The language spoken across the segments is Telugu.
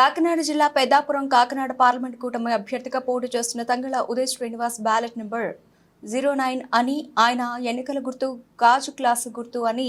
కాకినాడ జిల్లా పెద్దాపురం కాకినాడ పార్లమెంట్ కూటమి అభ్యర్థిగా పోటీ చేస్తున్న Tangella Uday Srinivas ballot number zero nine అని ఆయన ఎన్నికల గుర్తు గాజు క్లాసు గుర్తు అని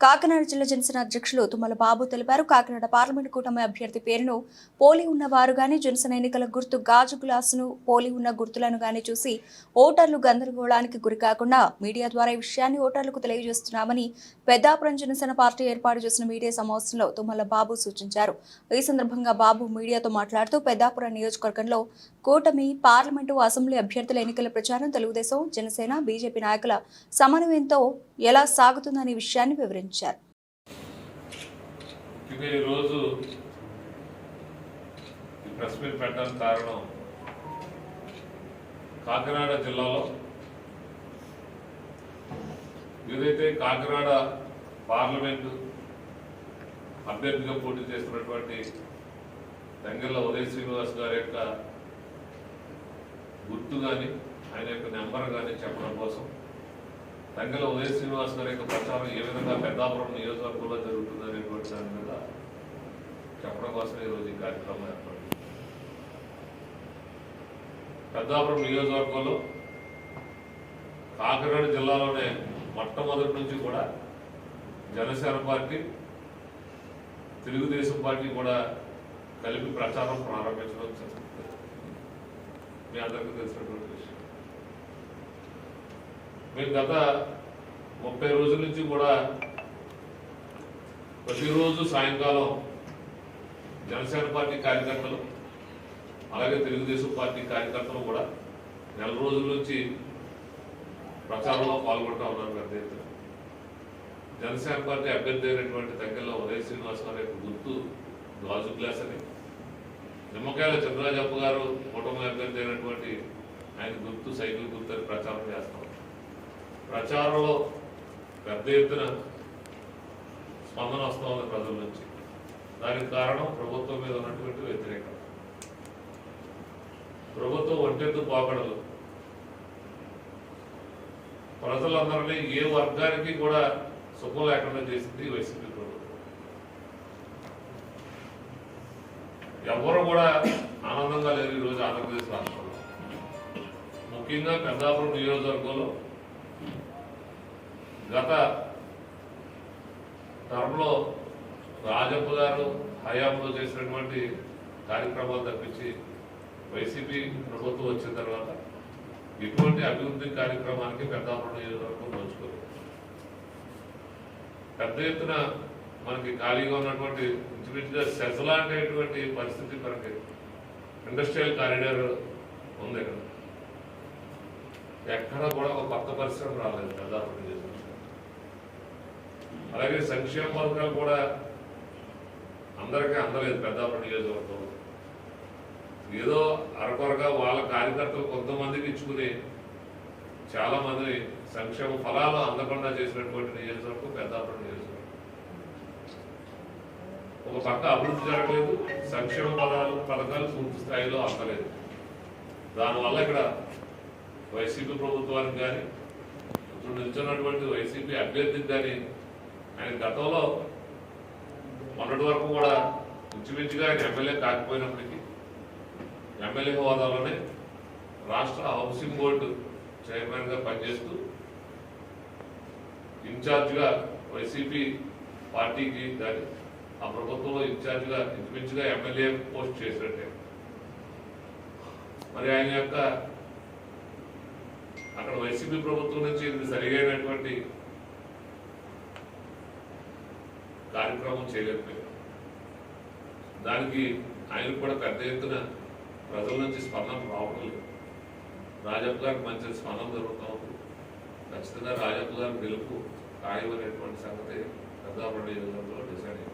కాకినాడ జిల్లా జనసేన అధ్యక్షులు తుమ్మల బాబు తెలిపారు. కాకినాడ పార్లమెంట్ కూటమి అభ్యర్థి పేరును పోలి ఉన్నవారు గాని జనసేన ఎన్నికల గుర్తు గాజు గ్లాసును పోలి ఉన్న గుర్తులను గాని చూసి ఓటర్లు గందరగోళానికి గురికాకుండా మీడియా ద్వారా ఈ విషయాన్ని ఓటర్లకు తెలియజేస్తున్నామని పెద్దాపురం జనసేన పార్టీ ఏర్పాటు చేసిన మీడియా సమావేశంలో తుమ్మల బాబు సూచించారు. ఈ సందర్భంగా బాబు మీడియాతో మాట్లాడుతూ పెద్దాపురం నియోజకవర్గంలో కూటమి పార్లమెంటు అసెంబ్లీ అభ్యర్థుల ఎన్నికల ప్రచారం తెలుగుదేశం జనసేన బీజేపీ నాయకుల సమన్వయంతో ఎలా సాగుతుందనే విషయాన్ని వివరించారు. రోజు ప్రెస్ మీట్ పెట్టడానికి కారణం కాకినాడ జిల్లాలో ఏదైతే కాకినాడ పార్లమెంటు అభ్యర్థిగా పోటీ చేస్తున్నటువంటి తంగెళ్ళ ఉదయ శ్రీనివాస్ గారి యొక్క గుర్తు కానీ ఆయన యొక్క నెంబర్ కానీ చెప్పడం కోసం తంగెల ఉదయ శ్రీనివాస్ గారి యొక్క ప్రచారం ఏ విధంగా పెద్దాపురం నియోజకవర్గంలో జరుగుతుంది అనేటువంటి దాని మీద చెప్పడం కోసం ఈరోజు ఈ కార్యక్రమం ఏర్పడింది పెద్దాపురం నియోజకవర్గంలో కాకినాడ జిల్లాలోనే మొట్టమొదటి నుంచి కూడా జనసేన పార్టీ తెలుగుదేశం పార్టీ కూడా కలిపి ప్రచారం ప్రారంభించడం జరుగుతుంది. మీ అందరికీ తెలిసినటువంటి మేము గత ముప్పై రోజుల నుంచి కూడా ప్రతిరోజు సాయంకాలం జనసేన పార్టీ కార్యకర్తలు అలాగే తెలుగుదేశం పార్టీ కార్యకర్తలు కూడా నెల రోజుల నుంచి ప్రచారంలో పాల్గొంటా ఉన్నారు పెద్ద ఎత్తున. జనసేన పార్టీ అభ్యర్థి అయినటువంటి దగ్గరలో ఉదయ శ్రీనివాసరావు యొక్క గుర్తు గాజు గ్లాస్ అని. నిమ్మకాయల చంద్రరాజప్ప గారు కుటుంబ అభ్యర్థి అయినటువంటి ఆయన గుర్తు సైకిల్ గుర్తు అని ప్రచారంలో పెద్ద ఎత్తున స్పందన వస్తూ ఉంది ప్రజల నుంచి. దానికి కారణం ప్రభుత్వం మీద ఉన్నటువంటి వ్యతిరేకత. ప్రభుత్వం ఒంటెత్తు పోకడలు ప్రజలందరినీ ఏ వర్గానికి కూడా సుఖం లేకుండా చేసింది వైసీపీ ప్రభుత్వం. ఎవరు కూడా ఆనందంగా లేరు ఈరోజు ఆంధ్రప్రదేశ్ రాష్ట్రంలో. ముఖ్యంగా పెద్దాపురం నియోజకవర్గంలో గత టర్మ్లో రాజప్ప గారు హయాంలో చేసినటువంటి కార్యక్రమాలు తప్పించి వైసీపీ ప్రభుత్వం వచ్చిన తర్వాత ఇటువంటి అభివృద్ధి కార్యక్రమానికి పెద్దాపురం నియోజకవర్గం నోచుకోలేదు. పెద్ద ఎత్తున మనకి ఖాళీగా ఉన్నటువంటి ఇంచుమించుగా సెజలాంటేటువంటి పరిస్థితి మనకి ఇండస్ట్రియల్ కారిడార్ ఉంది ఇక్కడ. ఎక్కడ కూడా ఒక కొత్త పరిశ్రమ రాలేదు పెద్దాపురం నియోజకవర్గం అలాగే సంక్షేమ పథకాలు కూడా అందరికీ అందలేదు పెద్దాపురం నియోజకవర్గంలో. ఏదో అరకొరగా వాళ్ళ కార్యకర్తలు కొంతమందికి ఇచ్చుకుని చాలా మంది సంక్షేమ ఫలాలు అందకుండా చేసినటువంటి నియోజకవర్గం పెద్దాపురం నియోజకవర్గం. ఒక పక్క అభివృద్ధి జరగలేదు సంక్షేమ పదాలు పథకాలు పూర్తి స్థాయిలో అందలేదు. దానివల్ల ఇక్కడ వైసీపీ ప్రభుత్వానికి కానీ ఇప్పుడు నిల్చున్నటువంటి వైసీపీ అభ్యర్థికి కానీ ఆయన గతంలో మొన్నటి వరకు కూడా ఇంచుమించుగా ఆయన ఎమ్మెల్యే కాకపోయినప్పటికీ ఎమ్మెల్యే హోదాలోనే రాష్ట్ర హౌసింగ్ బోర్డు చైర్మన్గా పనిచేస్తూ ఇన్ఛార్జ్గా వైసీపీ పార్టీకి దాని ఆ ప్రభుత్వంలో ఇన్ఛార్జ్గా ఇంచుమించుగా ఎమ్మెల్యే పోస్ట్ చేసినట్టే. మరి ఆయన యొక్క అక్కడ వైసీపీ ప్రభుత్వం నుంచి ఇది సరిగైనటువంటి కార్యక్రమం చేయలేకపోయారు. దానికి ఆయన కూడా పెద్ద ఎత్తున ప్రజల నుంచి స్పందన రావడం లేదు. రాజప్ప గారికి మంచి స్పందన జరుగుతూ ఉంది ఖచ్చితంగా రాజప్ప గారి గెలుపు ఖాయమనేటువంటి సంగతి పెద్దాపల్లి నియోజకవర్గంలో డిసైడ్ అయింది.